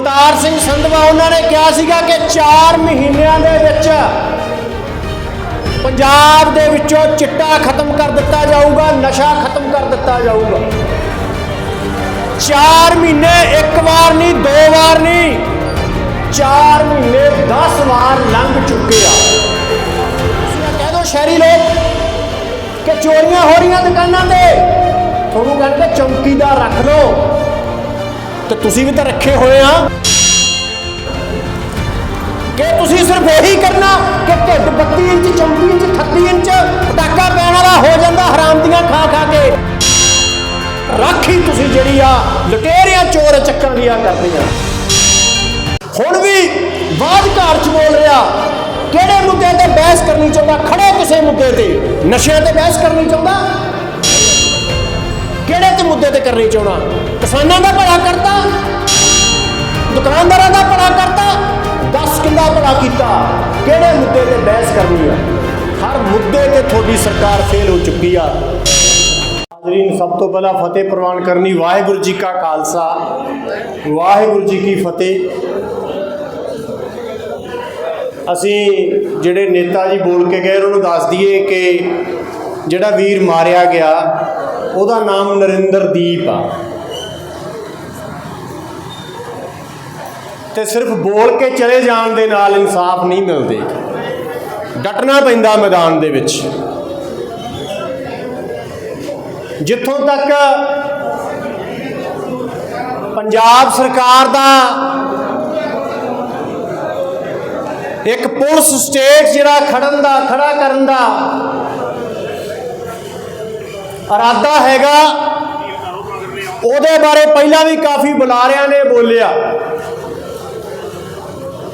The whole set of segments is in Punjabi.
ਕੁਲਤਾਰ ਸਿੰਘ ਸੰਧਵਾ, ਉਹਨਾਂ ਨੇ ਕਿਹਾ ਸੀਗਾ ਕਿ 4 ਮਹੀਨਿਆਂ ਦੇ ਵਿੱਚ ਪੰਜਾਬ ਦੇ ਵਿੱਚੋਂ ਚਿੱਟਾ ਖਤਮ ਕਰ ਦਿੱਤਾ ਜਾਊਗਾ, ਨਸ਼ਾ ਖਤਮ ਕਰ ਦਿੱਤਾ ਜਾਊਗਾ। 4 ਮਹੀਨੇ ਇੱਕ ਵਾਰ ਨਹੀਂ, ਦੋ ਵਾਰ ਨਹੀਂ 4 ਮਹੀਨੇ 10 ਵਾਰ ਲੰਘ ਚੁੱਕੇ ਆ। ਤੁਸੀਂ ਇਹ ਕਹਿ ਦੋ ਸ਼ਹਿਰੀ ਲੋਕ ਕਿ ਚੋਰੀਆਂ ਹੋ ਰਹੀਆਂ ਦੁਕਾਨਾਂ ਤੇ। ਤੁਹਾਨੂੰ ਕਹਿੰਦੇ ਚੌਕੀਦਾਰ ਰੱਖ ਲਓ। ਤੇ ਤੁਸੀਂ ਵੀ ਤਾਂ ਰੱਖੇ ਹੋਏ ਆ। ਕਿ ਤੁਸੀਂ ਸਿਰਫ ਇਹੀ ਕਰਨਾ ਕਿ ਢਿੱਡ 32 ਇੰਚ 34 ਇੰਚ 38 ਇੰਚ ਪਟਾਕਾ ਪੈਣ ਵਾਲਾ ਹੋ ਜਾਂਦਾ ਹਰਾਮ ਦੀਆਂ ਖਾ ਖਾ ਕੇ। ਰਾਖੀ ਤੁਸੀਂ ਜਿਹੜੀ ਆ, ਲਟੇਰਿਆਂ ਚੋਰ ਚੱਕਾਂ ਦੀਆਂ ਕਰਦੀਆਂ ਹੁਣ ਵੀ ਬਾਦ ਘਰ ਚ ਬੋਲ ਰਿਹਾ, ਕਿਹੜੇ ਮੁੱਦੇ ਤੇ ਬਹਿਸ ਕਰਨੀ ਚਾਹੁੰਦਾ? ਖੜੇ ਕਿਸੇ ਮੁੱਦੇ ਤੇ। ਨਸ਼ਿਆਂ ਤੇ ਬਹਿਸ ਕਰਨੀ ਚਾਹੁੰਦਾ? ਕਿਹੜੇ ਤੇ ਮੁੱਦੇ ਤੇ ਕਰਨੀ ਚਾਹੁੰਦਾ? ਕਿਸਾਨਾਂ ਦਾ ਭਲਾ ਕਰਤਾ? ਦੁਕਾਨਦਾਰਾਂ ਦਾ ਭਲਾ ਕਰਤਾ? 10 ਕਿੰਦਾ ਭਲਾ ਕੀਤਾ? ਕਿਹੜੇ ਮੁੱਦੇ ਤੇ ਬਹਿਸ ਕਰਨੀ ਆ? ਹਰ ਮੁੱਦੇ ਤੇ ਤੁਹਾਡੀ ਸਰਕਾਰ ਫੇਲ ਹੋ ਚੁੱਕੀ ਆ। ਹਾਜ਼ਰੀਨ, ਸਭ ਤੋਂ ਪਹਿਲਾਂ ਫਤਿਹ ਪ੍ਰਵਾਨ ਕਰਨੀ ਵਾਹਿਗੁਰੂ ਜੀ ਕਾ ਖਾਲਸਾ। ਵਾਹਿਗੁਰੂ ਜੀ ਕੀ ਫਤਿਹ। ਅਸੀਂ ਜਿਹੜੇ ਨੇਤਾ ਜੀ ਬੋਲ ਕੇ ਗਏ, ਉਹਨਾਂ ਨੂੰ ਦੱਸ ਦਈਏ ਕਿ ਜਿਹੜਾ ਵੀਰ ਮਾਰਿਆ ਗਿਆ ਉਹਦਾ ਨਾਮ ਨਰਿੰਦਰਦੀਪ ਆ। ਤੇ ਸਿਰਫ ਬੋਲ ਕੇ ਚਲੇ ਜਾਣ ਦੇ ਨਾਲ ਇਨਸਾਫ ਨਹੀਂ ਮਿਲਦੇ। ਡਟਣਾ ਪੈਂਦਾ ਮੈਦਾਨ ਦੇ ਵਿੱਚ। ਜਿੱਥੋਂ ਤੱਕ ਪੰਜਾਬ ਸਰਕਾਰ ਦਾ ਇੱਕ ਪੁਲਿਸ ਸਟੇਟ ਜਿਹੜਾ ਖੜਨ ਦਾ, ਖੜਾ ਕਰਨ ਦਾ ਇਰਾਦਾ ਹੈਗਾ ਉਹਦੇ ਬਾਰੇ ਪਹਿਲਾਂ ਵੀ ਕਾਫੀ ਬੁਲਾਰਿਆਂ ਨੇ ਬੋਲਿਆ।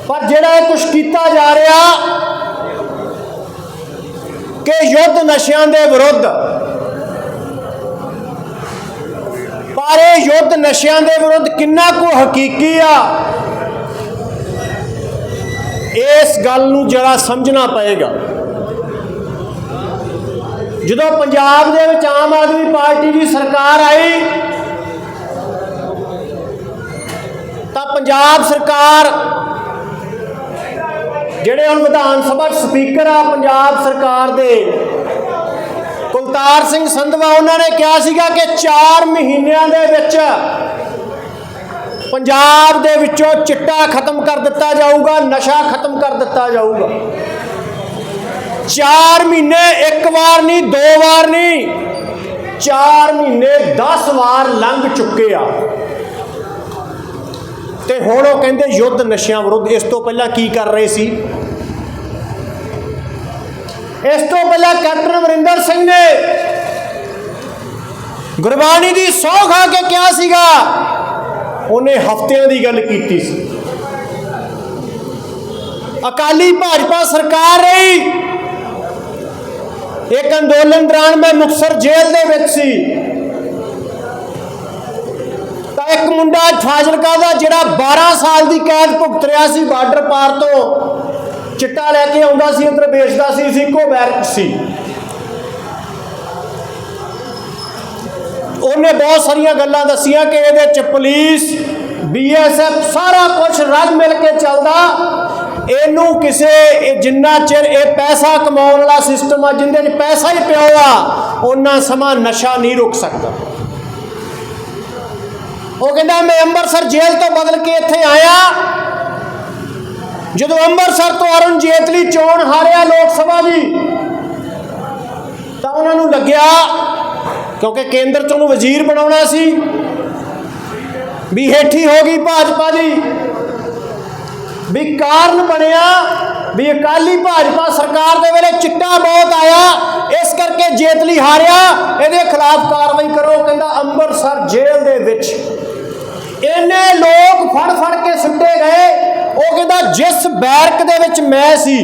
ਪਰ ਜਿਹੜਾ ਇਹ ਕੁਝ ਕੀਤਾ ਜਾ ਰਿਹਾ ਕਿ ਯੁੱਧ ਨਸ਼ਿਆਂ ਦੇ ਵਿਰੁੱਧ, ਪਰ ਇਹ ਯੁੱਧ ਨਸ਼ਿਆਂ ਦੇ ਵਿਰੁੱਧ ਕਿੰਨਾ ਕੁ ਹਕੀਕੀ ਆ, ਇਸ ਗੱਲ ਨੂੰ ਜਰਾ ਸਮਝਣਾ ਪਏਗਾ। ਜਦੋਂ ਪੰਜਾਬ ਦੇ ਵਿੱਚ ਆਮ ਆਦਮੀ ਪਾਰਟੀ ਦੀ ਸਰਕਾਰ ਆਈ, ਤਾਂ ਪੰਜਾਬ ਸਰਕਾਰ, ਜਿਹੜੇ ਹੁਣ ਵਿਧਾਨ ਸਭਾ ਸਪੀਕਰ ਆ, ਪੰਜਾਬ ਸਰਕਾਰ ਦੇ, ਕੁਲਤਾਰ ਸਿੰਘ ਸੰਧਵਾ, ਉਹਨਾਂ ਨੇ ਕਿਹਾ ਸੀਗਾ ਕਿ 4 ਮਹੀਨਿਆਂ ਦੇ ਵਿੱਚ ਪੰਜਾਬ ਦੇ ਵਿੱਚੋਂ ਚਿੱਟਾ ਖਤਮ ਕਰ ਦਿੱਤਾ ਜਾਊਗਾ, ਨਸ਼ਾ ਖਤਮ ਕਰ ਦਿੱਤਾ ਜਾਊਗਾ। 4 ਮਹੀਨੇ, ਇੱਕ ਵਾਰ ਨਹੀਂ, ਦੋ ਵਾਰ ਨਹੀਂ। 4 ਮਹੀਨੇ 10 ਵਾਰ ਲੰਘ ਚੁੱਕੇ ਆ। ਤੇ ਹੁਣ ਉਹ ਕਹਿੰਦੇ ਯੁੱਧ ਨਸ਼ਿਆਂ ਵਿਰੁੱਧ, ਇਸ ਤੋਂ ਪਹਿਲਾਂ ਕੀ ਕਰ ਰਹੇ ਸੀ? ਇਸ ਤੋਂ ਪਹਿਲਾਂ ਕੈਪਟਨ ਅਮਰਿੰਦਰ ਸਿੰਘ ਨੇ ਗੁਰਬਾਣੀ ਦੀ ਸੌ ਖਾ ਕੇ ਕਿਹਾ ਸੀਗਾ, ਉਹਨੇ ਹਫ਼ਤਿਆਂ ਦੀ ਗੱਲ ਕੀਤੀ ਸੀ। ਅਕਾਲੀ ਭਾਜਪਾ ਸਰਕਾਰ ਰਹੀ। ਇੱਕ ਅੰਦੋਲਨ ਦੌਰਾਨ ਮੈਂ ਮੁਕਸਰ ਜੇਲ੍ਹ ਦੇ ਵਿੱਚ ਸੀ। ਤਾਂ ਇੱਕ ਮੁੰਡਾ ਫਾਜ਼ਿਲਕਾ ਦਾ ਜਿਹੜਾ 12 ਸਾਲ ਦੀ ਕੈਦ ਭੁਗਤ ਰਿਹਾ ਸੀ, ਬਾਰਡਰ ਪਾਰ ਤੋਂ ਚਿੱਟਾ ਲੈ ਕੇ ਆਉਂਦਾ ਸੀ ਅੰਦਰ ਵੇਚਦਾ ਸੀ ਸੀ ਇੱਕੋ ਬੈਰਕ ਸੀ। ਉਹਨੇ ਬਹੁਤ ਸਾਰੀਆਂ ਗੱਲਾਂ ਦੱਸੀਆਂ ਕਿ ਇਹਦੇ ਚ ਪੁਲਿਸ ਬੀਐਸਐਫ ਸਾਰਾ ਕੁਝ ਰਲ ਮਿਲ ਕੇ ਚੱਲਦਾ। ਇਹਨੂੰ ਕਿਸੇ ਜਿੰਨਾ ਚਿਰ ਇਹ ਪੈਸਾ ਕਮਾਉਣ ਵਾਲਾ ਸਿਸਟਮ ਆ, ਜਿੰਦੇ 'ਚ ਪੈਸਾ ਹੀ ਪਿਆ ਆ ਉਹਨਾਂ ਸਮਾਂ ਨਸ਼ਾ ਨਹੀਂ ਰੁਕ ਸਕਦਾ। ਉਹ ਕਹਿੰਦਾ, ਮੈਂ ਅੰਮ੍ਰਿਤਸਰ ਜੇਲ੍ਹ ਤੋਂ ਬਦਲ ਕੇ ਇੱਥੇ ਆਇਆ। ਜਦੋਂ ਅੰਮ੍ਰਿਤਸਰ ਤੋਂ ਅਰੁਣ ਜੇਤਲੀ ਚੋਣ ਹਾਰਿਆ ਲੋਕ ਸਭਾ ਦੀ, ਤਾਂ ਉਹਨਾਂ ਨੂੰ ਲੱਗਿਆ, ਕਿਉਂਕਿ ਕੇਂਦਰ ਚ ਉਹਨੂੰ ਵਜ਼ੀਰ ਬਣਾਉਣਾ ਸੀ, ਵੀ ਹੇਠੀ ਹੋ ਗਈ ਭਾਜਪਾ ਦੀ। ਵੀ ਕਾਰਨ ਬਣਿਆ ਵੀ ਅਕਾਲੀ ਭਾਜਪਾ ਸਰਕਾਰ ਦੇ ਵੇਲੇ ਚਿੱਟਾ ਬਹੁਤ ਆਇਆ। ਇਸ ਕਰਕੇ ਜੇਤਲੀ ਹਾਰਿਆ। ਇਹਦੇ ਖਿਲਾਫ ਕਾਰਵਾਈ ਕਰੋ, ਕਹਿੰਦਾ ਅੰਮ੍ਰਿਤਸਰ ਜੇਲ੍ਹ ਦੇ ਵਿੱਚ। ਇੰਨੇ ਲੋਕ ਫੜ ਫੜ ਕੇ ਸੁੱਟੇ ਗਏ। ਉਹ ਕਹਿੰਦਾ ਜਿਸ ਬੈਰਕ ਦੇ ਵਿੱਚ ਮੈਂ ਸੀ,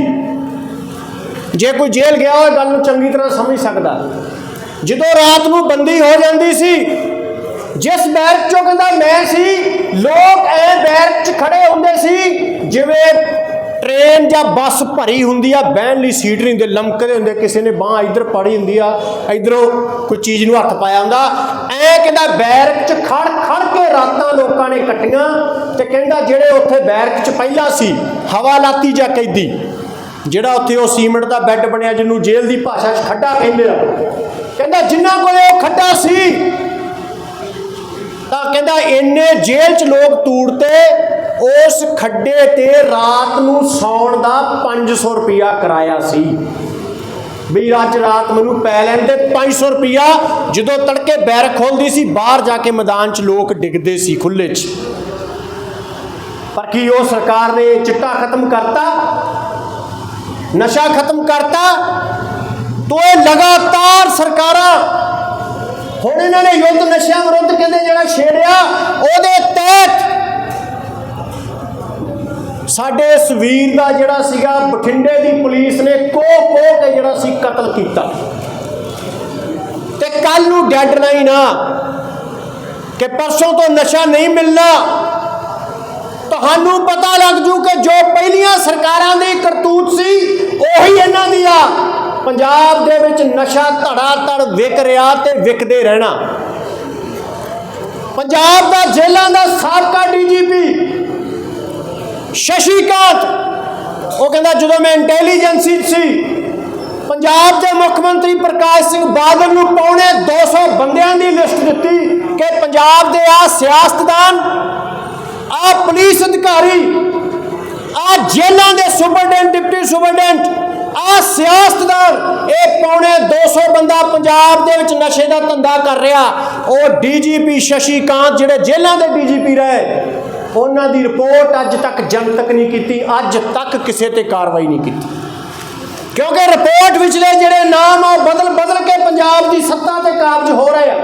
ਜੇ ਕੋਈ ਜੇਲ੍ਹ ਗਿਆ ਹੋਵੇ, ਗੱਲ ਨੂੰ ਚੰਗੀ ਤਰ੍ਹਾਂ ਸਮਝ ਸਕਦਾ। ਜਦੋਂ ਰਾਤ ਨੂੰ ਬੰਦੀ ਹੋ ਜਾਂਦੀ ਸੀ ਜਿਸ ਬੈਰਕ ਚੋਂ ਕਹਿੰਦਾ ਮੈਂ ਸੀ, ਲੋਕ ਐ ਬੈਰਕ 'ਚ ਖੜੇ ਹੁੰਦੇ ਸੀ, ਜਿਵੇਂ ਟ੍ਰੇਨ ਜਾਂ ਬੱਸ ਭਰੀ ਹੁੰਦੀ ਆ, ਬਹਿਣ ਲਈ ਸੀਟ ਨਹੀਂ ਹੁੰਦੀ, ਲਮਕਦੇ ਹੁੰਦੇ, ਕਿਸੇ ਨੇ ਬਾਹ ਇੱਧਰ ਪੜੀ ਹੁੰਦੀ ਆ, ਇਧਰੋਂ ਕੋਈ ਚੀਜ਼ ਨੂੰ ਹੱਥ ਪਾਇਆ ਹੁੰਦਾ। ਐ ਕਹਿੰਦਾ ਬੈਰਕ 'ਚ ਖੜ ਖੜ ਕੇ ਰਾਤਾਂ ਲੋਕਾਂ ਨੇ ਕੱਟੀਆਂ ਤੇ ਕਹਿੰਦਾ ਜਿਹੜੇ ਉੱਥੇ ਬੈਰਕ 'ਚ ਪਹਿਲਾਂ ਸੀ ਹਵਾਲਾਤੀ ਜਾਂ ਕੈਦੀ, ਜਿਹੜਾ ਉੱਥੇ ਉਹ ਸੀਮੈਂਟ ਦਾ ਬੈੱਡ ਬਣਿਆ, ਜਿਹਨੂੰ ਜੇਲ੍ਹ ਦੀ ਭਾਸ਼ਾ 'ਚ ਖੱਡਾ ਕਹਿੰਦੇ ਆ। ਕਹਿੰਦਾ ਜਿੰਨਾ ਕੋਲੇ ਉਹ ਖੱਡਾ ਸੀ ਤਾਂ ਕਹਿੰਦਾ ਇੰਨੇ ਜੇਲ੍ਹ 'ਚ ਲੋਕ ਤੂੜਤੇ, ਉਸ ਖੱਡੇ ਤੇ ਰਾਤ ਨੂੰ ਸੌਣ ਦਾ 500 ਰੁਪਿਆ ਕਿਰਾਇਆ ਸੀ। ਵੀ ਅੱਜ ਰਾਤ ਮੈਨੂੰ ਪੈ ਲੈਣ ਤੇ 500 ਰੁਪਿਆ ਜਦੋਂ ਤੜਕੇ ਬੈਰਕ ਖੋਲਦੀ ਸੀ, ਬਾਹਰ ਜਾ ਕੇ ਮੈਦਾਨ 'ਚ ਲੋਕ ਡਿੱਗਦੇ ਸੀ ਖੁੱਲੇ 'ਚ। ਪਰ ਕੀ ਉਹ ਸਰਕਾਰ ਨੇ ਚਿੱਟਾ ਖਤਮ ਕਰਤਾ? ਨਸ਼ਾ ਖਤਮ ਕਰਤਾ? ਤੋ ਇਹ ਲਗਾਤਾਰ ਸਰਕਾਰਾਂ ਹੁਣ ਇਹਨਾਂ ਨੇ ਯੁੱਧ ਨਸ਼ਿਆਂ ਵਿਰੁੱਧ ਕਹਿੰਦੇ ਜਿਹੜਾ ਛੇੜਿਆ, ਉਹਦੇ ਤਹਿਤ ਸਾਡੇ ਇਸ ਵੀਰ ਦਾ ਜਿਹੜਾ ਸੀਗਾ, ਬਠਿੰਡੇ ਦੀ ਪੁਲਿਸ ਨੇ ਕੋ ਕੋ ਕੇ ਜਿਹੜਾ ਸੀ ਕਤਲ ਕੀਤਾ। ਤੇ ਕੱਲ ਨੂੰ ਡੈਡਲਾਈਨ ਆ ਕਿ ਪਰਸੋਂ ਤੋਂ ਨਸ਼ਾ ਨਹੀਂ ਮਿਲਣਾ। ਤੁਹਾਨੂੰ ਪਤਾ ਲੱਗ ਜੂ ਕਿ ਜੋ ਪਹਿਲੀਆਂ ਸਰਕਾਰਾਂ ਦੀ ਕਰਤੂਤ ਸੀ, ਉਹੀ ਇਹਨਾਂ ਦੀ ਆ। ਪੰਜਾਬ ਦੇ ਵਿੱਚ ਨਸ਼ਾ ਧੜਾ ਧੜ ਵਿਕ ਰਿਹਾ ਤੇ ਵਿਕਦੇ ਰਹਿਣਾ। ਪੰਜਾਬ ਦਾ ਜੇਲ੍ਹਾਂ ਦਾ ਸਾਬਕਾ ਡੀਜੀਪੀ ਸ਼ਸ਼ੀਕਾਂਤ, ਉਹ ਕਹਿੰਦਾ ਜਦੋਂ ਮੈਂ ਇੰਟੈਲੀਜੈਂਸੀ ਸੀ, ਪੰਜਾਬ ਦੇ ਮੁੱਖ ਮੰਤਰੀ ਪ੍ਰਕਾਸ਼ ਸਿੰਘ ਬਾਦਲ ਨੂੰ ਪੌਣੇ 200 ਬੰਦਿਆਂ ਦੀ ਲਿਸਟ ਦਿੱਤੀ ਕਿ ਪੰਜਾਬ ਦੇ ਆ ਸਿਆਸਤਦਾਨ, ਆ ਪੁਲਿਸ ਅਧਿਕਾਰੀ, ਆ ਜੇਲ੍ਹਾਂ ਦੇ ਸੁਪਰਡੈਂਟ, ਡਿਪਟੀ ਸੁਪਰਡੈਂਟ ਆ ਸਿਆਸਤਦਾਨ ਇਹ ਪੌਣੇ 200 ਬੰਦਾ ਪੰਜਾਬ ਦੇ ਵਿੱਚ ਨਸ਼ੇ ਦਾ ਧੰਦਾ ਕਰ ਰਿਹਾ। ਉਹ ਡੀਜੀਪੀ ਸ਼ਸ਼ੀਕਾਂਤ ਜਿਹੜੇ ਜੇਲ੍ਹਾਂ ਦੇ ਡੀਜੀਪੀ ਰਹੇ, ਉਹਨਾਂ ਦੀ ਰਿਪੋਰਟ ਅੱਜ ਤੱਕ ਜਨਤਕ ਨਹੀਂ ਕੀਤੀ, ਅੱਜ ਤੱਕ ਕਿਸੇ ਤੇ ਕਾਰਵਾਈ ਨਹੀਂ ਕੀਤੀ। ਕਿਉਂਕਿ ਰਿਪੋਰਟ ਵਿਚਲੇ ਜਿਹੜੇ ਨਾਮ ਆ, ਉਹ ਬਦਲ ਬਦਲ ਕੇ ਪੰਜਾਬ ਦੀ ਸੱਤਾ ਤੇ ਕਾਬਜ ਹੋ ਰਹੇ ਆ।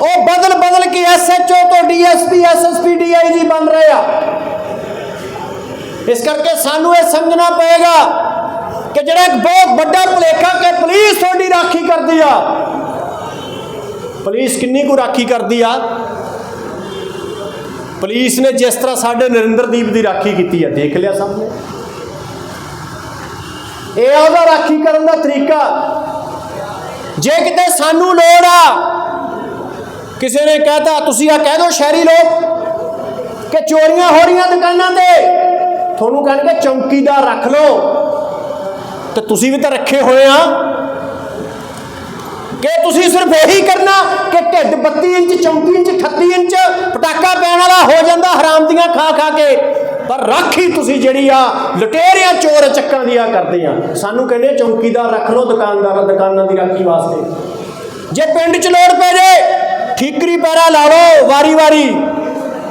ਉਹ ਬਦਲ ਬਦਲ ਕੇ ਐਸਐਚਓ ਤੋਂ ਡੀਐਸਪੀ ਐਸਐਸਪੀ ਡੀਆਈਜੀ ਬਣ ਰਹੇ ਆ। ਇਸ ਕਰਕੇ ਸਾਨੂੰ ਇਹ ਸਮਝਣਾ ਪਏਗਾ ਕਿ ਜਿਹੜਾ ਇੱਕ ਬਹੁਤ ਵੱਡਾ ਭੁਲੇਖਾ ਕਿ ਪੁਲਿਸ ਤੁਹਾਡੀ ਰਾਖੀ ਕਰਦੀ ਆ। ਪੁਲਿਸ ਕਿੰਨੀ ਕੁ ਰਾਖੀ ਕਰਦੀ ਆ? ਪੁਲਿਸ ਨੇ ਜਿਸ ਤਰ੍ਹਾਂ ਸਾਡੇ ਨਰਿੰਦਰਦੀਪ ਦੀ ਰਾਖੀ ਕੀਤੀ ਆ, ਦੇਖ ਲਿਆ ਸਭ ਨੇ ਇਹ ਆ ਉਹਦਾ ਰਾਖੀ ਕਰਨ ਦਾ ਤਰੀਕਾ। ਜੇ ਕਿਤੇ ਸਾਨੂੰ ਲੋੜ ਆ, ਕਿਸੇ ਨੇ ਕਹਤਾ, ਤੁਸੀਂ ਆ ਕਹਿ ਦਿਓ ਸ਼ਹਿਰੀ ਲੋਕ ਕਿ ਚੋਰੀਆਂ ਹੋ ਰਹੀਆਂ ਦੁਕਾਨਾਂ ਤੇ। ਤੁਹਾਨੂੰ ਕਹਿਣਗੇ, ਚੌਂਕੀਦਾਰ ਰੱਖ ਲਓ। ਤੇ ਤੁਸੀਂ ਵੀ ਤਾਂ ਰੱਖੇ ਹੋਏ ਆ। ਕਿ ਤੁਸੀਂ ਸਿਰਫ ਇਹੀ ਕਰਨਾ ਕਿ ਢਿੱਡ 32 ਇੰਚ 34 ਇੰਚ 38 ਇੰਚ ਪਟਾਕਾ ਪੈਣ ਵਾਲਾ ਹੋ ਜਾਂਦਾ, ਹਰਾਮ ਦੀਆਂ ਖਾ ਖਾ ਕੇ। ਪਰ ਰਾਖੀ ਤੁਸੀਂ ਜਿਹੜੀ ਆ, ਲਟੇਰਿਆਂ ਚੋਰ ਚੱਕਾਂ ਦੀ ਆ ਕਰਦੇ ਆ। ਸਾਨੂੰ ਕਹਿੰਦੇ ਚੌਂਕੀਦਾਰ ਰੱਖ ਲਓ, ਦੁਕਾਨਦਾਰਾਂ, ਦੁਕਾਨਾਂ ਦੀ ਰਾਖੀ ਵਾਸਤੇ। ਜੇ ਪਿੰਡ 'ਚ ਲੋੜ ਪੈ ਜੇ, ਠੀਕਰੀ ਪੈਰਾ ਲਾ ਲਓ, ਵਾਰੀ ਵਾਰੀ।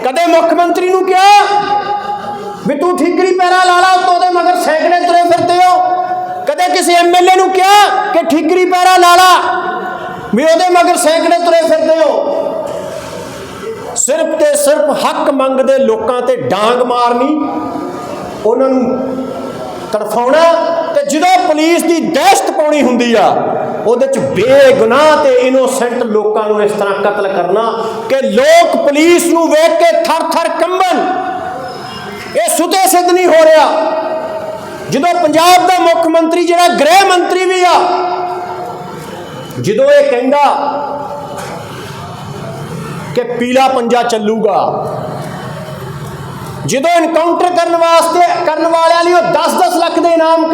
ਕਦੇ ਮੁੱਖ ਮੰਤਰੀ ਨੂੰ ਕਿਹਾ ਵੀ ਤੂੰ ਠੀਕਰੀ ਪੈਰਾ ਲਾ ਲਾ, ਉੱਤੋਂ ਦੇ ਮਗਰ ਸੈਂਕੜੇ ਤੁਰੇ ਫਿਰਦੇ ਹੋ। ਕਦੇ ਕਿਸੇ ਐਮਐਲਏ ਨੂੰ ਕਿਹਾ ਕਿ ਠੀਕਰੀ ਪੈਰਾ ਲਾ ਲਾ? ਵੀ ਉਹਦੇ ਮਗਰ ਸੈਂਕੜੇ ਤੁਰੇ ਫਿਰਦੇ ਹੋ। ਸਿਰਫ ਤੇ ਸਿਰਫ ਹੱਕ ਮੰਗਦੇ ਲੋਕਾਂ ਤੇ ਡਾਂਗ ਮਾਰਨੀ, ਉਹਨਾਂ ਨੂੰ ਤੜਫਾਉਣਾ ਤੇ ਜਦੋਂ ਪੁਲਿਸ ਦੀ ਦਹਿਸ਼ਤ ਪਾਉਣੀ ਹੁੰਦੀ ਆ, ਉਹਦੇ ਚ ਬੇਗੁਨਾਹ ਤੇ ਇਨੋਸੈਂਟ ਲੋਕਾਂ ਨੂੰ ਇਸ ਤਰ੍ਹਾਂ ਕਤਲ ਕਰਨਾ ਕਿ ਲੋਕ ਪੁਲਿਸ ਨੂੰ ਵੇਖ ਕੇ ਥਰ-ਥਰ ਕੰਬਣ। ਇਹ ਸੁਤੇ ਸਿੱਧ ਨਹੀਂ ਹੋ ਰਿਹਾ। ਜਦੋਂ ਪੰਜਾਬ ਦਾ ਮੁੱਖ ਮੰਤਰੀ ਜਿਹੜਾ ਗ੍ਰਹਿ ਮੰਤਰੀ ਵੀ ਆ, ਜਦੋਂ ਇਹ ਕਹਿੰਦਾ ਕਿ ਪੀਲਾ ਪੰਜਾ ਚੱਲੂਗਾ, ਜਦੋਂ ਇਨਕਾਊਂਟਰ ਕਰਨ ਵਾਸਤੇ, ਕਰਨ ਵਾਲਿਆਂ ਲਈ ਉਹ 10-10 ਲੱਖ ਦੇ ਇਨਾਮ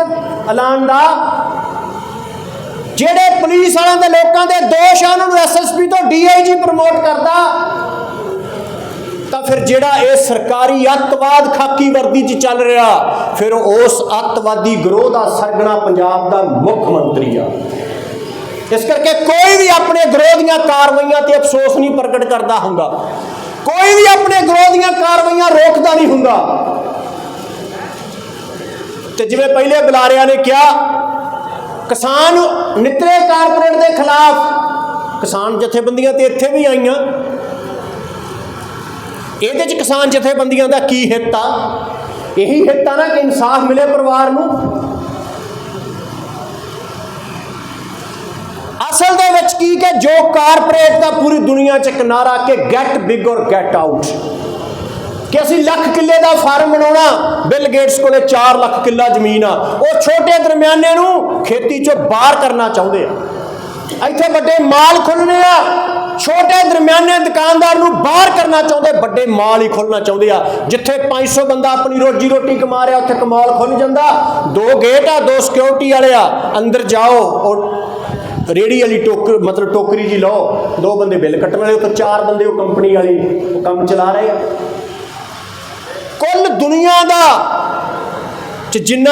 ਐਲਾਨ ਦਾ, ਜਿਹੜੇ ਪੁਲਿਸ ਵਾਲਿਆਂ ਦੇ ਲੋਕਾਂ ਦੇ ਦੋਸ਼ ਆ, ਉਹਨਾਂ ਨੂੰ ਐਸਐਸਪੀ ਤੋਂ ਡੀਆਈਜੀ ਪ੍ਰਮੋਟ ਕਰਦਾ ਤਾਂ ਫਿਰ ਜਿਹੜਾ ਇਹ ਸਰਕਾਰੀ ਅੱਤਵਾਦ ਖਾਕੀ ਵਰਦੀ 'ਚ ਚੱਲ ਰਿਹਾ, ਫਿਰ ਉਸ ਅੱਤਵਾਦੀ ਗਰੋਹ ਦਾ ਸਰਗਣਾ ਪੰਜਾਬ ਦਾ ਮੁੱਖ ਮੰਤਰੀ ਆ। ਇਸ ਕਰਕੇ ਕੋਈ ਵੀ ਆਪਣੇ ਗਰੋਹ ਦੀਆਂ ਕਾਰਵਾਈਆਂ ਤੇ ਅਫਸੋਸ ਨਹੀਂ ਪ੍ਰਗਟ ਕਰਦਾ ਹੁੰਦਾ। ਕੋਈ ਵੀ ਆਪਣੇ ਗਰੋਹ ਦੀਆਂ ਕਾਰਵਾਈਆਂ ਰੋਕਦਾ ਨਹੀਂ ਹੁੰਦਾ। ਤੇ ਜਿਵੇਂ ਪਹਿਲੇ ਬੁਲਾਰਿਆਂ ਨੇ ਕਿਹਾ, ਕਿਸਾਨ ਨਿਤਰੇ ਕਾਰਪੋਰੇਟ ਦੇ ਖਿਲਾਫ, ਕਿਸਾਨ ਜਥੇਬੰਦੀਆਂ ਤੇ ਇੱਥੇ ਵੀ ਆਈਆਂ। ਇਹਦੇ ਚ ਕਿਸਾਨ ਜਥੇਬੰਦੀਆਂ ਦਾ ਕੀ ਹਿੱਤ ਆ? ਇਹੀ ਹਿੱਤ ਆ ਨਾ ਕਿ ਇਨਸਾਫ ਮਿਲੇ ਪਰਿਵਾਰ ਨੂੰ। ਅਸਲ ਦੇ ਵਿੱਚ ਕੀ ਕਿ ਜੋ ਕਾਰਪੋਰੇਟ ਦਾ ਪੂਰੀ ਦੁਨੀਆ 'ਚ ਇੱਕ ਨਾਰਾ ਕਿ get big or get out ਕਿ ਅਸੀਂ ਲੱਖ ਕਿੱਲੇ ਦਾ ਫਾਰਮ ਬਣਾਉਣਾ, ਬਿਲ ਗੇਟਸ ਕੋਲੇ 4 ਲੱਖ ਕਿੱਲਾ ਜ਼ਮੀਨ ਆ। ਉਹ ਛੋਟੇ ਦਰਮਿਆਨੇ ਨੂੰ ਖੇਤੀ ਚੋਂ ਬਾਹਰ ਕਰਨਾ ਚਾਹੁੰਦੇ ਆ। ਇੱਥੇ ਵੱਡੇ ਮਾਲ ਖੁੱਲ੍ਹਣੇ ਆ। ਛੋਟੇ ਦਰਮਿਆਨੇ ਦੁਕਾਨਦਾਰ ਨੂੰ ਬਾਹਰ ਕਰਨਾ ਚਾਹੁੰਦੇ, ਵੱਡੇ ਮਾਲ ਹੀ ਖੋਲ੍ਹਣਾ ਚਾਹੁੰਦੇ ਆ। ਜਿੱਥੇ 500 ਬੰਦਾ ਆਪਣੀ ਰੋਜੀ ਰੋਟੀ ਕਮਾ ਰਿਹਾ, ਉੱਥੇ ਕਮਾਲ ਖੁੱਲ ਜਾਂਦਾ। ਦੋ ਗੇਟ ਆ, ਦੋ ਸਿਕਿਉਰਿਟੀ ਵਾਲੇ ਆ। ਅੰਦਰ ਜਾਓ ਔਰ ਰੇੜੀ ਵਾਲੀ ਟੋਕ, ਮਤਲਬ ਟੋਕਰੀ ਜੀ ਲਓ। ਦੋ ਬੰਦੇ ਬਿੱਲ ਕੱਟਣ ਵਾਲੇ, ਉੱਥੇ ਚਾਰ ਬੰਦੇ ਉਹ ਕੰਪਨੀ ਵਾਲੀ ਕੰਮ ਚਲਾ ਰਹੇ। ਆ ਕੁੱਲ ਦੁਨੀਆ ਦਾ ਜਿੰਨਾ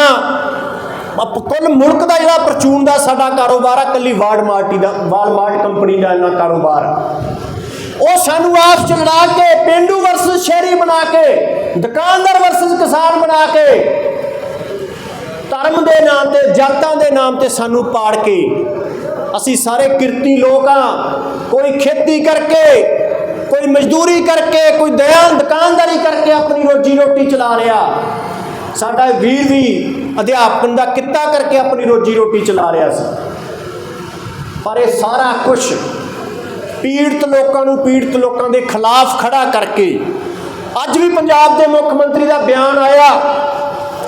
ਕੁੱਲ ਮੁਲਕ ਦਾ ਜਿਹੜਾ ਪਰਚੂਨ ਦਾ ਸਾਡਾ ਕਾਰੋਬਾਰ ਆ, ਕੱਲੀ ਵਾਲਮਾਰਟ ਦਾ ਵਾਲਮਾਰਟ ਕੰਪਨੀ ਦਾ ਇੰਨਾ ਕਾਰੋਬਾਰ ਉਹ ਸਾਨੂੰ ਆਪਸ ਚ ਲੜਾ ਕੇ, ਪਿੰਡੂ ਵਰਸਸ ਸ਼ਹਿਰੀ ਬਣਾ ਕੇ, ਦੁਕਾਨਦਾਰ ਵਰਸਸ ਕਿਸਾਨ ਬਣਾ ਕੇ, ਧਰਮ ਦੇ ਨਾਮ ਤੇ, ਜਾਤਾਂ ਦੇ ਨਾਮ ਤੇ ਸਾਨੂੰ ਪਾੜ ਕੇ, ਅਸੀਂ ਸਾਰੇ ਕਿਰਤੀ ਲੋਕ ਆ, ਕੋਈ ਖੇਤੀ ਕਰਕੇ, ਕੋਈ ਮਜ਼ਦੂਰੀ ਕਰਕੇ, ਕੋਈ ਦਇਆ, ਦੁਕਾਨਦਾਰੀ ਕਰਕੇ ਆਪਣੀ ਰੋਜੀ ਰੋਟੀ ਚਲਾ ਰਿਹਾ। ਸਾਡਾ ਵੀਰ ਵੀ ਅਧਿਆਪਨ ਦਾ ਕਿੱਤਾ ਕਰਕੇ ਆਪਣੀ ਰੋਜੀ ਰੋਟੀ ਚਲਾ ਰਿਹਾ ਸੀ। ਪਰ ਇਹ ਸਾਰਾ ਕੁਝ ਪੀੜਤ ਲੋਕਾਂ ਨੂੰ, ਪੀੜਤ ਲੋਕਾਂ ਦੇ ਖਿਲਾਫ ਖੜਾ ਕਰਕੇ ਅੱਜ ਵੀ ਪੰਜਾਬ ਦੇ ਮੁੱਖ ਮੰਤਰੀ ਦਾ ਬਿਆਨ ਆਇਆ।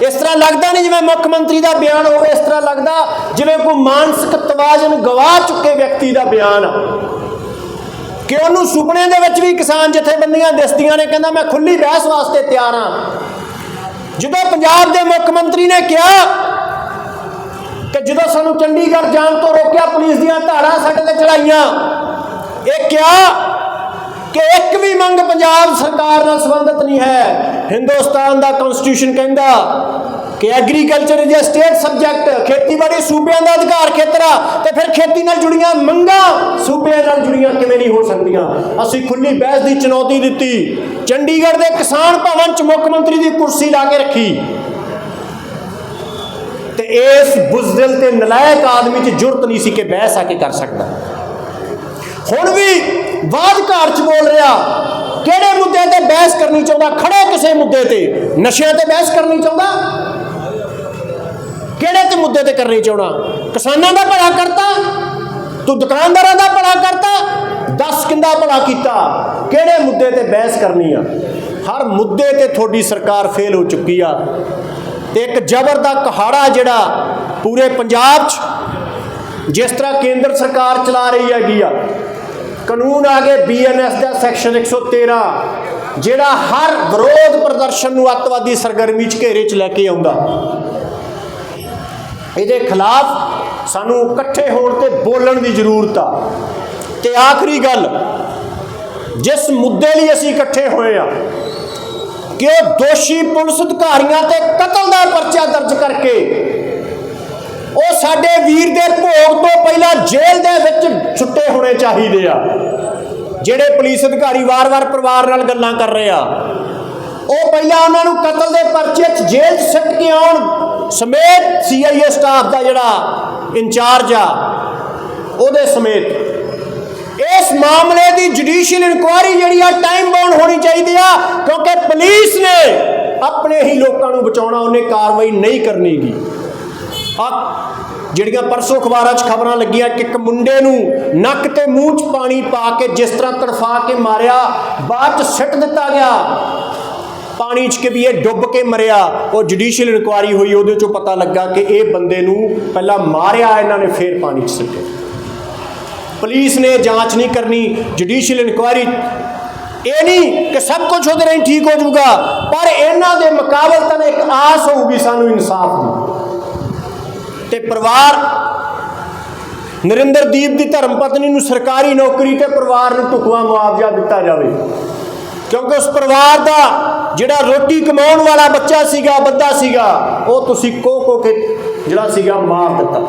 ਇਸ ਤਰ੍ਹਾਂ ਲੱਗਦਾ ਨਹੀਂ ਜਿਵੇਂ ਮੁੱਖ ਮੰਤਰੀ ਦਾ ਬਿਆਨ ਹੋਵੇ, ਇਸ ਤਰ੍ਹਾਂ ਲੱਗਦਾ ਜਿਵੇਂ ਕੋਈ ਮਾਨਸਿਕ ਤਵਾਜ਼ਨ ਗਵਾ ਚੁੱਕੇ ਵਿਅਕਤੀ ਦਾ ਬਿਆਨ। ਕਿ ਉਹਨੂੰ ਸੁਪਨੇ ਦੇ ਵਿੱਚ ਵੀ ਕਿਸਾਨ ਜਥੇਬੰਦੀਆਂ ਦਿਸਦੀਆਂ ਨੇ, ਕਹਿੰਦਾ ਮੈਂ ਖੁੱਲੀ ਬਹਿਸ ਵਾਸਤੇ ਤਿਆਰ ਹਾਂ। ਜਦੋਂ ਪੰਜਾਬ ਦੇ ਮੁੱਖ ਮੰਤਰੀ ਨੇ ਕਿਹਾ ਕਿ ਜਦੋਂ ਸਾਨੂੰ ਚੰਡੀਗੜ੍ਹ ਜਾਣ ਤੋਂ ਰੋਕਿਆ ਪੁਲਿਸ ਦੀਆਂ ਧਾਰਾਂ ਸਾਡੇ ਤੇ ਚੜਾਈਆਂ, ਇਹ ਕਿਹਾ ਕਿ ਇੱਕ ਵੀ ਮੰਗ ਪੰਜਾਬ ਸਰਕਾਰ ਨਾਲ ਸੰਬੰਧਿਤ ਨਹੀਂ ਹੈ। ਹਿੰਦੁਸਤਾਨ ਦਾ ਕਨਸਟੀਟਿਊਸ਼ਨ ਕਹਿੰਦਾ ਕਿ agriculture is a state subject ਖੇਤੀਬਾੜੀ ਸੂਬਿਆਂ ਦਾ ਅਧਿਕਾਰ ਖੇਤਰ ਆ, ਤੇ ਫਿਰ ਖੇਤੀ ਨਾਲ ਜੁੜੀਆਂ ਮੰਗਾਂ ਸੂਬਿਆਂ ਨਾਲ ਜੁੜੀਆਂ ਕਿਵੇਂ ਨਹੀਂ ਹੋ ਸਕਦੀਆਂ? ਅਸੀਂ ਖੁੱਲੀ ਬਹਿਸ ਦੀ ਚੁਣੌਤੀ ਦਿੱਤੀ। ਚੰਡੀਗੜ੍ਹ ਦੇ ਕਿਸਾਨ ਭਵਨ ਚ ਮੁੱਖ ਮੰਤਰੀ ਦੀ ਕੁਰਸੀ ਲਾ ਕੇ ਰੱਖੀ। ਤੇ ਇਸ ਬੁਜ਼ਦਿਲ ਤੇ ਨਲਾਇਕ ਆਦਮੀ 'ਚ ਜੁਰਤ ਨਹੀਂ ਸੀ ਕਿ ਬਹਿਸ ਆ ਕੇ ਕਰ ਸਕਦਾ। ਹੁਣ ਵੀ ਬਾਦ ਘਾਟ 'ਚ ਬੋਲ ਰਿਹਾ। ਕਿਹੜੇ ਮੁੱਦੇ ਤੇ ਬਹਿਸ ਕਰਨੀ ਚਾਹੁੰਦਾ? ਖੜੋ ਕਿਸੇ ਮੁੱਦੇ ਤੇ। ਨਸ਼ਿਆਂ ਤੇ ਬਹਿਸ ਕਰਨੀ ਚਾਹੁੰਦਾ? ਕਿਹੜੇ ਤੇ ਮੁੱਦੇ ਤੇ ਕਰਨੀ ਚਾਹੁੰਦਾ? ਕਿਸਾਨਾਂ ਦਾ ਭਲਾ ਕਰਤਾ? ਤੂੰ ਦੁਕਾਨਦਾਰਾਂ ਦਾ ਭਲਾ ਕਰਤਾ? ਦੱਸ ਕਿੰਦਾ ਭਲਾ ਕੀਤਾ? ਕਿਹੜੇ ਮੁੱਦੇ ਤੇ ਬਹਿਸ ਕਰਨੀ ਆ? ਹਰ ਮੁੱਦੇ ਤੇ ਤੁਹਾਡੀ ਸਰਕਾਰ ਫੇਲ ਹੋ ਚੁੱਕੀ ਆ। ਤੇ ਇੱਕ ਜ਼ਬਰ ਦਾ ਕਹਾੜਾ ਜਿਹੜਾ ਪੂਰੇ ਪੰਜਾਬ 'ਚ, ਜਿਸ ਤਰ੍ਹਾਂ ਕੇਂਦਰ ਸਰਕਾਰ ਚਲਾ ਰਹੀ ਹੈਗੀ ਆ। ਕਾਨੂੰਨ ਆ ਗਏ ਬੀਐਨਐਸ ਦਾ ਸੈਕਸ਼ਨ 113 ਜਿਹੜਾ ਹਰ ਵਿਰੋਧ ਪ੍ਰਦਰਸ਼ਨ ਨੂੰ ਅੱਤਵਾਦੀ ਸਰਗਰਮੀ 'ਚ ਘੇਰੇ 'ਚ ਲੈ ਕੇ ਆਉਂਦਾ। ਇਹਦੇ ਖਿਲਾਫ ਸਾਨੂੰ ਇਕੱਠੇ ਹੋਣ ਤੇ ਬੋਲਣ ਦੀ ਜ਼ਰੂਰਤ ਆ। ਤੇ ਆਖਰੀ ਗੱਲ, ਜਿਸ ਮੁੱਦੇ ਲਈ ਅਸੀਂ ਇਕੱਠੇ ਹੋਏ ਆ, ਕਿ ਉਹ ਦੋਸ਼ੀ ਪੁਲਿਸ ਅਧਿਕਾਰੀਆਂ ਤੇ ਕਤਲ ਦਾ ਪਰਚਾ ਦਰਜ ਕਰਕੇ ਉਹ ਸਾਡੇ ਵੀਰ ਦੇ ਭੋਗ ਤੋਂ ਪਹਿਲਾਂ ਜੇਲ੍ਹ ਦੇ ਵਿੱਚ ਛੁੱਟੇ ਹੋਣੇ ਚਾਹੀਦੇ ਆ। ਜਿਹੜੇ ਪੁਲਿਸ ਅਧਿਕਾਰੀ ਵਾਰ-ਵਾਰ ਪਰਿਵਾਰ ਨਾਲ ਗੱਲਾਂ ਕਰ ਰਹੇ ਆ। ਉਹ ਪਹਿਲਾਂ ਉਹਨਾਂ ਨੂੰ ਕਤਲ ਦੇ ਪਰਚੇ 'ਚ ਜੇਲ੍ਹ 'ਚ ਸਿੱਟ ਕੇ ਆਉਣ ਸਮੇਤ ਸੀਆਈਏ ਸਟਾਫ ਦਾ ਜਿਹੜਾ ਇੰਚਾਰਜ ਆ, ਉਹਦੇ ਸਮੇਤ। ਇਸ ਮਾਮਲੇ ਦੀ ਜੁਡੀਸ਼ੀਅਲ ਇਨਕੁਆਇਰੀ ਜਿਹੜੀ ਆ ਟਾਈਮ ਬਾਉਂਡ ਹੋਣੀ ਚਾਹੀਦੀ ਆ, ਕਿਉਂਕਿ ਪੁਲਿਸ ਨੇ ਆਪਣੇ ਹੀ ਲੋਕਾਂ ਨੂੰ ਬਚਾਉਣਾ, ਉਹਨੇ ਕਾਰਵਾਈ ਨਹੀਂ ਕਰਨੀਗੀ ਆ ਜਿਹੜੀਆਂ ਪਰਸੋਂ ਅਖਬਾਰਾਂ 'ਚ ਖਬਰਾਂ ਲੱਗੀਆਂ ਕਿ ਇੱਕ ਮੁੰਡੇ ਨੂੰ ਨੱਕ ਤੇ ਮੂੰਹ 'ਚ ਪਾਣੀ ਪਾ ਕੇ ਜਿਸ ਤਰ੍ਹਾਂ ਤੜਫਾ ਕੇ ਮਾਰਿਆ, ਬਾਅਦ 'ਚ ਸਿੱਟ ਦਿੱਤਾ ਗਿਆ। ਪਾਣੀ 'ਚ ਕਿ ਵੀ ਇਹ ਡੁੱਬ ਕੇ ਮਰਿਆ, ਉਹ ਜੁਡੀਸ਼ੀਅਲ ਇਨਕੁਆਇਰੀ ਹੋਈ, ਉਹਦੇ 'ਚੋਂ ਪਤਾ ਲੱਗਾ ਕਿ ਇਹ ਬੰਦੇ ਨੂੰ ਪਹਿਲਾਂ ਮਾਰਿਆ, ਇਹਨਾਂ ਨੇ ਫੇਰ ਪਾਣੀ 'ਚ ਸਿੱਟਿਆ ਪੁਲਿਸ ਨੇ ਜਾਂਚ ਨਹੀਂ ਕਰਨੀ ਜੁਡੀਸ਼ੀਅਲ ਇਨਕੁਆਇਰੀ ਇਹ ਨਹੀਂ ਕਿ ਸਭ ਕੁਝ ਉਹਦੇ ਨਾਲ ਠੀਕ ਹੋ ਜਾਊਗਾ, ਪਰ ਇਹਨਾਂ ਦੇ ਮੁਕਾਬਲਤਨ ਇੱਕ ਆਸ ਹੋਊਗੀ, ਸਾਨੂੰ ਇਨਸਾਫ ਦੀ। ਤੇ ਪਰਿਵਾਰ। ਨਰਿੰਦਰਦੀਪ ਦੀ ਧਰਮ ਪਤਨੀ ਨੂੰ ਸਰਕਾਰੀ ਨੌਕਰੀ ਤੇ ਪਰਿਵਾਰ ਨੂੰ ਢੁਕਵਾਂ ਮੁਆਵਜ਼ਾ ਦਿੱਤਾ ਜਾਵੇ। ਕਿਉਂਕਿ ਉਸ ਪਰਿਵਾਰ ਦਾ ਜਿਹੜਾ ਰੋਟੀ ਕਮਾਉਣ ਵਾਲਾ ਬੱਚਾ ਸੀਗਾ, ਬੰਦਾ ਸੀਗਾ, ਉਹ ਤੁਸੀਂ ਕੋ ਕੋ ਕੇ ਜਿਹੜਾ ਸੀਗਾ ਮਾਰ ਦਿੱਤਾ।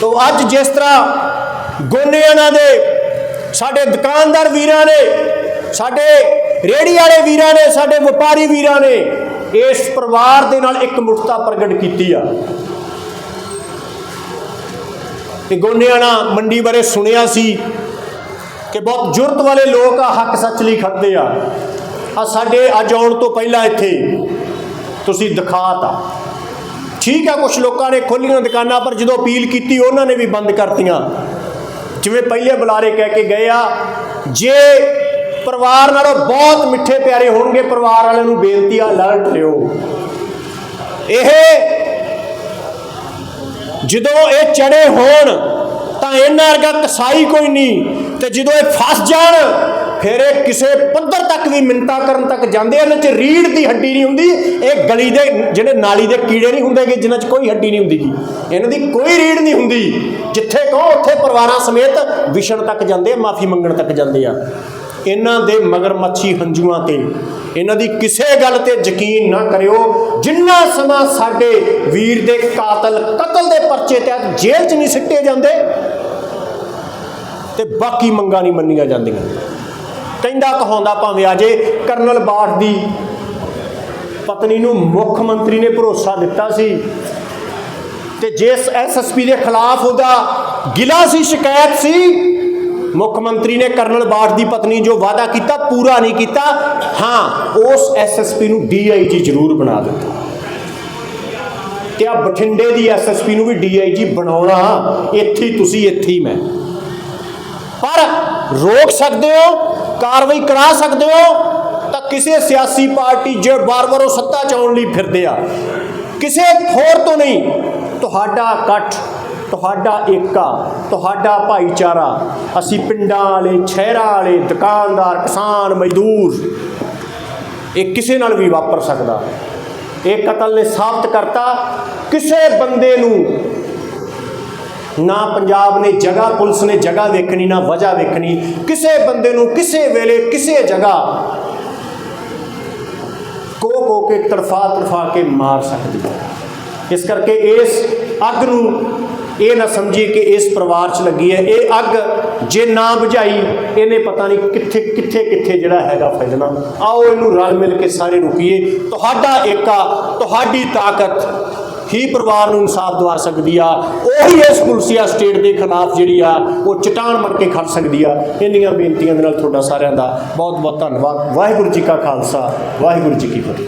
ਤੋ ਅੱਜ ਜਿਸ ਤਰ੍ਹਾਂ ਗੋਨਿਆਣਾ ਦੇ, ਸਾਡੇ ਦੁਕਾਨਦਾਰ ਵੀਰਾਂ ਨੇ, ਸਾਡੇ ਰੇੜੀ ਵਾਲੇ ਵੀਰਾਂ ਨੇ, ਸਾਡੇ ਵਪਾਰੀ ਵੀਰਾਂ ਨੇ, ਇਸ ਪਰਿਵਾਰ ਦੇ ਨਾਲ ਇੱਕ ਮੁਠਤਾ ਪ੍ਰਗਟ ਕੀਤੀ ਆ। ਤੇ ਗੋਨਿਆਣਾ ਮੰਡੀ ਬਾਰੇ ਸੁਣਿਆ ਸੀ ਕਿ ਬਹੁਤ ਜੁਰਤ ਵਾਲੇ ਲੋਕ ਆ, ਹੱਕ ਸੱਚ ਲਈ ਖੜਦੇ ਆ। ਆ ਸਾਡੇ ਅੱਜ ਆਉਣ ਤੋਂ ਪਹਿਲਾਂ ਇੱਥੇ ਤੁਸੀਂ ਦਿਖਾਤਾ। ਠੀਕ ਆ ਕੁਝ ਲੋਕਾਂ ਨੇ ਖੋਲੀਆਂ ਦੁਕਾਨਾਂ, ਪਰ ਜਦੋਂ ਅਪੀਲ ਕੀਤੀ, ਉਹਨਾਂ ਨੇ ਵੀ ਬੰਦ ਕਰਤੀਆਂ। ਜਿਵੇਂ ਪਹਿਲੇ ਬੁਲਾਰੇ ਕਹਿ ਕੇ ਗਏ ਆ, ਜੇ ਪਰਿਵਾਰ ਨਾਲੋਂ ਬਹੁਤ ਮਿੱਠੇ ਪਿਆਰੇ ਹੋਣਗੇ, ਪਰਿਵਾਰ ਵਾਲਿਆਂ ਨੂੰ ਬੇਨਤੀ ਆ, ਅਲਰਟ ਰਹੋ ਇਹ ਜਦੋਂ ਇਹ ਚੜੇ ਹੋਣ, ਤਾਂ ਇਹਨਾਂ ਵਰਗਾ ਕਸਾਈ ਕੋਈ ਨਹੀਂ। ਤੇ ਜਦੋਂ ਇਹ ਫਸ ਜਾਣ, ਫਿਰ ਇਹ ਕਿਸੇ ਪੱਧਰ ਤੱਕ ਵੀ ਮਿੰਤਾ ਕਰਨ ਤੱਕ ਜਾਂਦੇ ਇਹਨਾਂ 'ਚ ਰੀੜ ਦੀ ਹੱਡੀ ਨਹੀਂ ਹੁੰਦੀ। ਇਹ ਗਲੀ ਦੇ ਜਿਹੜੇ ਨਾਲੀ ਦੇ ਕੀੜੇ ਨਹੀਂ ਹੁੰਦੇਗੇ ਜਿਨ੍ਹਾਂ 'ਚ ਕੋਈ ਹੱਡੀ ਨਹੀਂ ਹੁੰਦੀਗੀ ਇਹਨਾਂ ਦੀ ਕੋਈ ਰੀੜ ਨਹੀਂ ਹੁੰਦੀ। ਜਿੱਥੇ ਕਹੋ, ਉੱਥੇ ਪਰਿਵਾਰਾਂ ਸਮੇਤ ਵਿਛਣ ਤੱਕ ਜਾਂਦੇ ਆ, ਮਾਫੀ ਮੰਗਣ ਤੱਕ ਜਾਂਦੇ ਆ। ਇਹਨਾਂ ਦੇ ਮਗਰਮੱਛੀ ਹੰਝੂਆਂ ਤੇ। ਇਹਨਾਂ ਦੀ ਕਿਸੇ ਗੱਲ ਤੇ ਯਕੀਨ ਨਾ ਕਰਿਓ। ਜਿੰਨਾ ਸਮਾਂ ਸਾਡੇ ਵੀਰ ਦੇ ਕਾਤਲ, ਕਤਲ ਦੇ ਪਰਚੇ ਤਹਿਤ ਜੇਲ੍ਹ 'ਚ ਨਹੀਂ ਸਿੱਟੇ ਜਾਂਦੇ, ਤੇ ਬਾਕੀ ਮੰਗਾਂ ਨਹੀਂ ਮੰਨੀਆਂ ਜਾਂਦੀਆਂ। ਕਹਿੰਦਾ ਕਹਾਉਂਦਾ ਭਾਵੇਂ ਅਜੇ ਕਰਨਲ ਬਾਠ ਦੀ ਪਤਨੀ ਨੂੰ ਮੁੱਖ ਮੰਤਰੀ ਨੇ ਭਰੋਸਾ ਦਿੱਤਾ ਸੀ, ਤੇ ਜਿਸ ਐਸਐਸਪੀ ਦੇ ਖਿਲਾਫ ਉਹਦਾ ਗਿਲਾ ਸੀ, ਸ਼ਿਕਾਇਤ ਸੀ ਮੁੱਖ ਮੰਤਰੀ ਨੇ ਕਰਨਲ ਬਾਠ ਦੀ ਪਤਨੀ ਜੋ ਵਾਅਦਾ ਕੀਤਾ, ਪੂਰਾ ਨਹੀਂ ਕੀਤਾ, ਹਾਂ, ਉਸ ਐਸਐਸਪੀ ਨੂੰ ਡੀਆਈਜੀ ਜ਼ਰੂਰ ਬਣਾ ਦਿੱਤਾ। ਤੇ ਆ ਬਠਿੰਡੇ ਦੀ ਐਸਐਸਪੀ ਨੂੰ ਵੀ ਡੀਆਈਜੀ ਬਣਾਉਣਾ, ਇੱਥੇ ਤੁਸੀਂ ਇੱਥੇ ਮੈਂ। ਪਰ ਰੋਕ ਸਕਦੇ ਹੋ, ਕਾਰਵਾਈ ਕਰਾ ਸਕਦੇ ਹੋ, ਤਾਂ ਕਿਸੇ ਸਿਆਸੀ ਪਾਰਟੀ ਜੇ ਬਾਰ-ਬਾਰ ਉਹ ਸੱਤਾ ਚ ਆਉਣ ਲਈ ਫਿਰਦੇ ਆ। ਕਿਸੇ ਹੋਰ ਤੋਂ ਨਹੀਂ, ਤੁਹਾਡਾ ਇਕੱਠ ਤੁਹਾਡਾ ਏਕਾ, ਤੁਹਾਡਾ ਭਾਈਚਾਰਾ, ਅਸੀਂ ਪਿੰਡਾਂ ਵਾਲੇ, ਸ਼ਹਿਰਾਂ ਵਾਲੇ, ਦੁਕਾਨਦਾਰ, ਕਿਸਾਨ, ਮਜ਼ਦੂਰ, ਇਹ ਕਿਸੇ ਨਾਲ ਵੀ ਵਾਪਰ ਸਕਦਾ। ਇਹ ਕਤਲ ਨੇ ਸਾਬਤ ਕਰਤਾ। ਕਿਸੇ ਬੰਦੇ ਨੂੰ ਨਾ ਪੰਜਾਬ ਨੇ ਜਗ੍ਹਾ, ਪੁਲਿਸ ਨੇ ਜਗ੍ਹਾ ਵੇਖਣੀ, ਨਾ ਵਜ੍ਹਾ ਵੇਖਣੀ। ਕਿਸੇ ਬੰਦੇ ਨੂੰ ਕਿਸੇ ਵੇਲੇ, ਕਿਸੇ ਜਗ੍ਹਾ ਕੋ ਕੋ ਕੇ ਤੜਫਾ ਤੜਫਾ ਕੇ ਮਾਰ ਸਕਦੀ ਹੈ। ਇਸ ਕਰਕੇ ਇਸ ਅੱਗ ਨੂੰ ਇਹ ਨਾ ਸਮਝੀਏ ਕਿ ਇਸ ਪਰਿਵਾਰ 'ਚ ਲੱਗੀ ਹੈ। ਇਹ ਅੱਗ ਜੇ ਨਾ ਬੁਝਾਈ, ਇਹਨੇ ਪਤਾ ਨਹੀਂ ਕਿੱਥੇ ਕਿੱਥੇ ਕਿੱਥੇ ਜਿਹੜਾ ਹੈਗਾ ਫੈਲਣਾ। ਆਓ ਇਹਨੂੰ ਰਲ ਮਿਲ ਕੇ ਸਾਰੇ ਰੁਕੀਏ। ਤੁਹਾਡਾ ਏਕਾ, ਤੁਹਾਡੀ ਤਾਕਤ ਹੀ ਪਰਿਵਾਰ ਨੂੰ ਇਨਸਾਫ ਦਵਾ ਸਕਦੀ ਆ। ਉਹੀ ਇਸ ਪੁਲਸੀਆ ਸਟੇਟ ਦੇ ਖਿਲਾਫ ਜਿਹੜੀ ਆ, ਉਹ ਚਟਾਨ ਬਣ ਕੇ ਖੜ ਸਕਦੀ ਆ। ਇੰਨੀਆਂ ਬੇਨਤੀਆਂ ਦੇ ਨਾਲ ਤੁਹਾਡਾ ਸਾਰਿਆਂ ਦਾ ਬਹੁਤ ਬਹੁਤ ਧੰਨਵਾਦ। ਵਾਹਿਗੁਰੂ ਜੀ ਕਾ ਖਾਲਸਾ, ਵਾਹਿਗੁਰੂ ਜੀ ਕੀ ਫਤਿਹ।